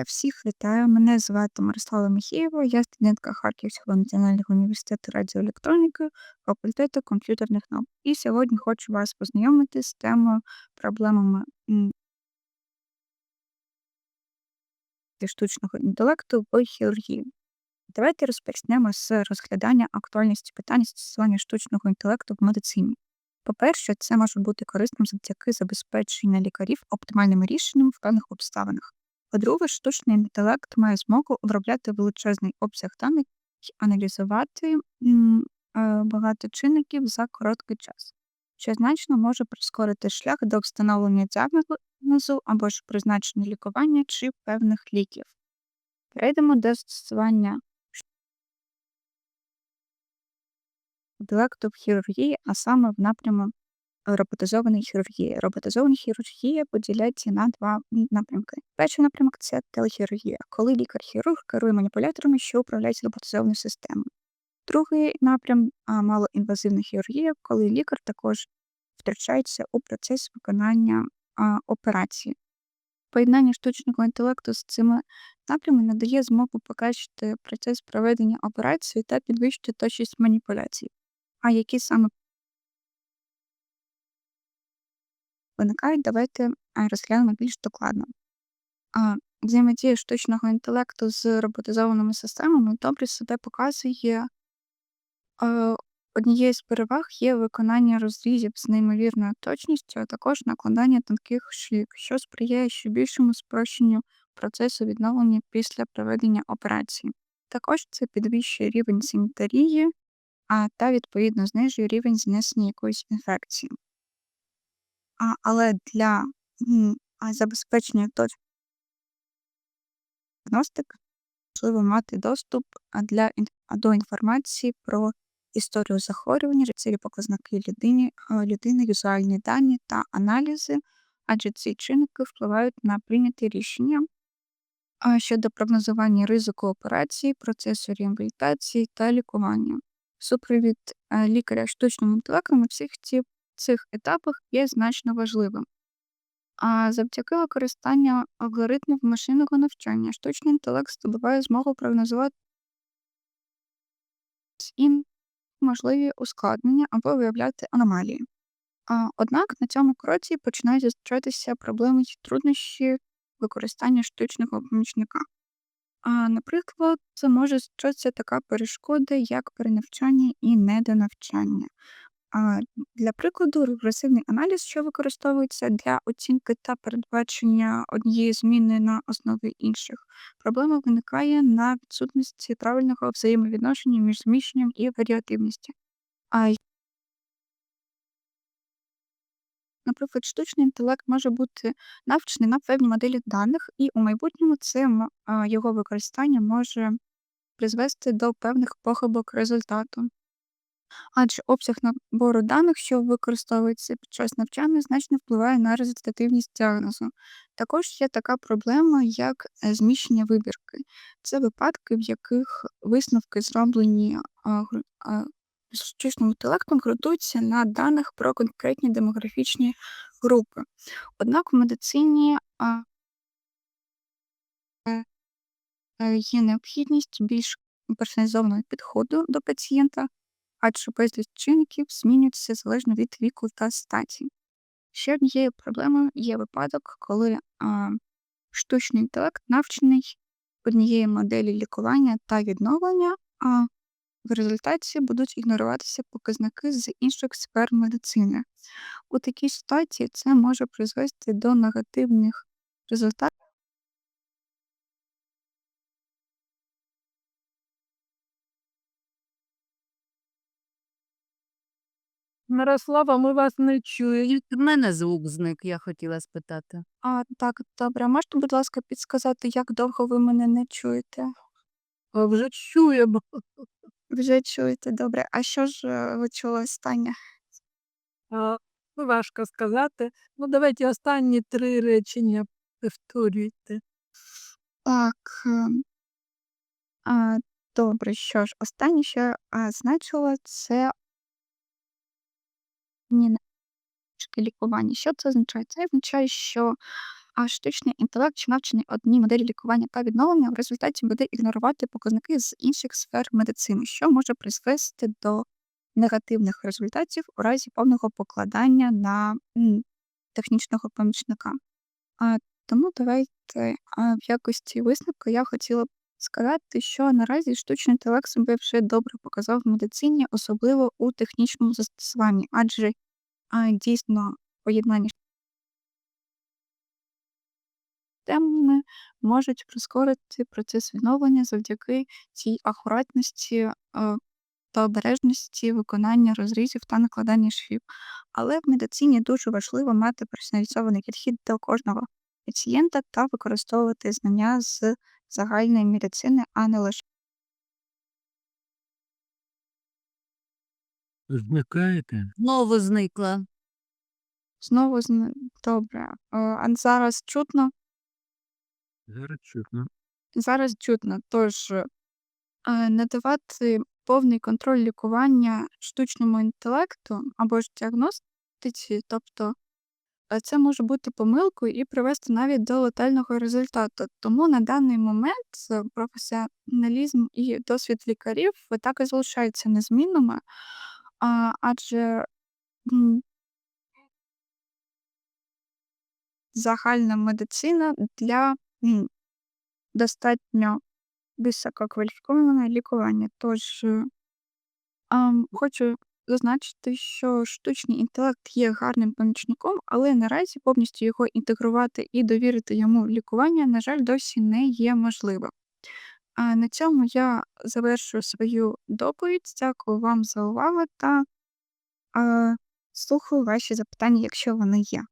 Всіх вітаю. Мене звати Мирослава Михєєва, я студентка Харківського національного університету радіоелектроніки, факультету комп'ютерних наук. І сьогодні хочу вас познайомити з темою проблемами штучного інтелекту в хірургії. Давайте розпочнемо з розглядання актуальності питань застосування штучного інтелекту в медицині. По-перше, це може бути корисним завдяки забезпеченню лікарів оптимальними рішеннями в певних обставинах. По-друге, штучний інтелект має змогу обробляти величезний обсяг даних і аналізувати е, багато чинників за короткий час, що значно може прискорити шлях до встановлення діагнозу або ж призначення лікування чи певних ліків. Перейдемо до застосування інтелекту в хірургії, а саме в напряму роботизованої хірургії. Роботизована хірургія поділяється на два напрямки. Перший напрямок це телехірургія, коли лікар-хірург керує маніпуляторами, що управляють роботизованою системою. Другий напрям малоінвазивна хірургія, коли лікар також втручається у процес виконання операції. Поєднання штучного інтелекту з цими напрямами надає змогу покращити процес проведення операції та підвищити точність маніпуляцій. А які саме виникають, давайте розглянемо більш докладно. Взаємодія штучного інтелекту з роботизованими системами добре себе показує. Е, Однією з переваг є виконання розрізів з неймовірною точністю, а також накладання тонких шлік, що сприяє ще більшому спрощенню процесу відновлення після проведення операції. Також це підвищує рівень санітарії, а та відповідно знижує рівень занесення якоїсь інфекції. Але для забезпечення точної діагностики важливо мати доступ для до інформації про історію захворювання, цілі показники людини, людини, візуальні дані та аналізи, адже ці чинники впливають на прийняті рішення щодо прогнозування ризику операції, процесу реабілітації та лікування. Супровід е, лікаря штучним інтелектом на всіх ці, цих етапах є значно важливим. А завдяки використанню алгоритмів машинного навчання штучний інтелект здобуває змогу прогнозувати можливі ускладнення або виявляти аномалії. Однак на цьому кроці починають зустрічатися проблеми й труднощі використання штучного помічника. А, наприклад, це може зустрічатися така перешкода, як перенавчання і недонавчання. Для прикладу, регресивний аналіз, що використовується для оцінки та передбачення однієї зміни на основі інших. Проблема виникає на відсутності правильного взаємовідношення між зміщенням і варіативністю. Наприклад, штучний інтелект може бути навчений на певній моделі даних, і у майбутньому це його використання може призвести до певних похибок результату. Адже обсяг набору даних, що використовується під час навчання, значно впливає на результативність діагнозу. Також є така проблема, як е, зміщення вибірки. Це випадки, в яких висновки, зроблені а, гр- штучним інтелектом, ґрунтуються на даних про конкретні демографічні групи. Однак в медицині е, е, є необхідність більш персоналізованого підходу до пацієнта адже безліч чинників змінюються залежно від віку та статі. Ще однією проблемою є випадок, коли а, штучний інтелект навчений однієї моделі лікування та відновлення, а в результаті будуть ігноруватися показники з інших сфер медицини. У такій ситуації це може призвести до негативних результатів. Мирослава, ми вас не чуємо. В мене звук зник, я хотіла спитати. А, так, добре, можете, будь ласка, підсказати, як довго ви мене не чуєте? А вже чуємо. Вже чуєте, добре. А що ж е, ви чули останнє? А, ну, важко сказати. Ну, давайте останні три речення повторюйте. Так. ем, А, добре, що ж, останнє, що я а, значила, це ні, лікування. Що це означає? Це означає, що штучний інтелект, що навчений одній моделі лікування та відновлення, в результаті буде ігнорувати показники з інших сфер медицини, що може призвести до негативних результатів у разі повного покладання на технічного помічника. Тому давайте в якості висновку я хотіла б сказати, що наразі штучний інтелект себе вже добре показав в медицині, особливо у технічному застосуванні, адже а, дійсно поєднання темами можуть прискорити процес відновлення завдяки цій акуратності е, та обережності виконання розрізів та накладання швів. Але в медицині дуже важливо мати персоналізований підхід до кожного пацієнта та використовувати знання з загальної медицини, а не лише Зникаєте? Знову зникла. знову зн- добре. Е, А зараз чутно? Зараз чутно. Зараз чутно. Тож е, надавати повний контроль лікування штучному інтелекту або ж діагностиці, тобто е, це може бути помилкою і привести навіть до летального результату. Тому на даний момент е, професіоналізм і досвід лікарів е, так і залишаються незмінними, адже загальна медицина для достатньо висококваліфіковане лікування. Тож е, хочу зазначити, що штучний інтелект є гарним помічником, але наразі повністю його інтегрувати і довірити йому лікування, на жаль, досі не є можливо. А на цьому я завершую свою доповідь. Дякую вам за увагу та а, слухаю ваші запитання, якщо вони є.